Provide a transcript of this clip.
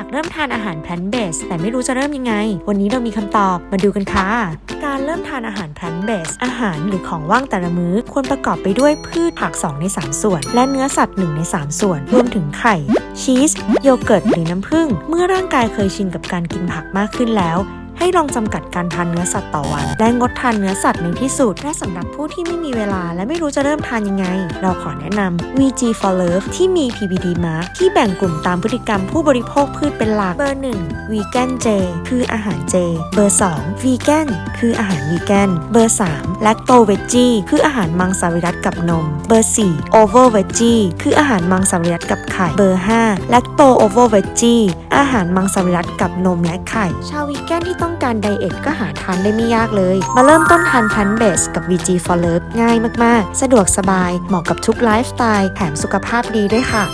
ากเริ่มทานอาหารแพลนเบสแต่ไม่รู้จะเริ่มยังไง วันนี้เรามีคำตอบมาดูกันค่ะ การเริ่มทานอาหารแพลนเบส อาหารหรือของว่างแต่ละมื้อควรประกอบไปด้วยพืชผัก 2 ใน 3 ส่วน และเนื้อสัตว์ 1 ใน 3 ส่วน รวมถึงไข่ ชีส โยเกิร์ต หรือน้ำผึ้ง เมื่อร่างกายเคยชินกับการกินผักมากขึ้นแล้วให้ลองจำกัดการทานเนื้อสัตว์ต่อวัน และงดทานเนื้อสัตว์ในที่สุด และสำหรับผู้ที่ไม่มีเวลาและไม่รู้จะเริ่มทานยังไง เราขอแนะนำ VG for Love ที่มี PBD Mark ที่แบ่งกลุ่มตามพฤติกรรมผู้บริโภคพืชเป็นหลัก เบอร์ 1 Vegan J คืออาหารเจ เบอร์ 2 Vegan คืออาหารวีแกน เบอร์3 Lacto Veggie คืออาหารมังสวิรัตกับนม เบอร์4 Ovo Veggie คืออาหารมังสวิรัตกับไข่ เบอร์5 Lacto Ovo Veggie อาหารมังสวิรัตกับนมและไข่ ชาววีแกนที่ต้องการไดเอทก็หาทานได้ไม่ยากเลย มาเริ่มต้นทานพันเบสกับ VG for Love ง่ายมาก ๆ สะดวกสบาย เหมาะกับทุกไลฟ์สไตล์ แถมสุขภาพดีด้วยค่ะ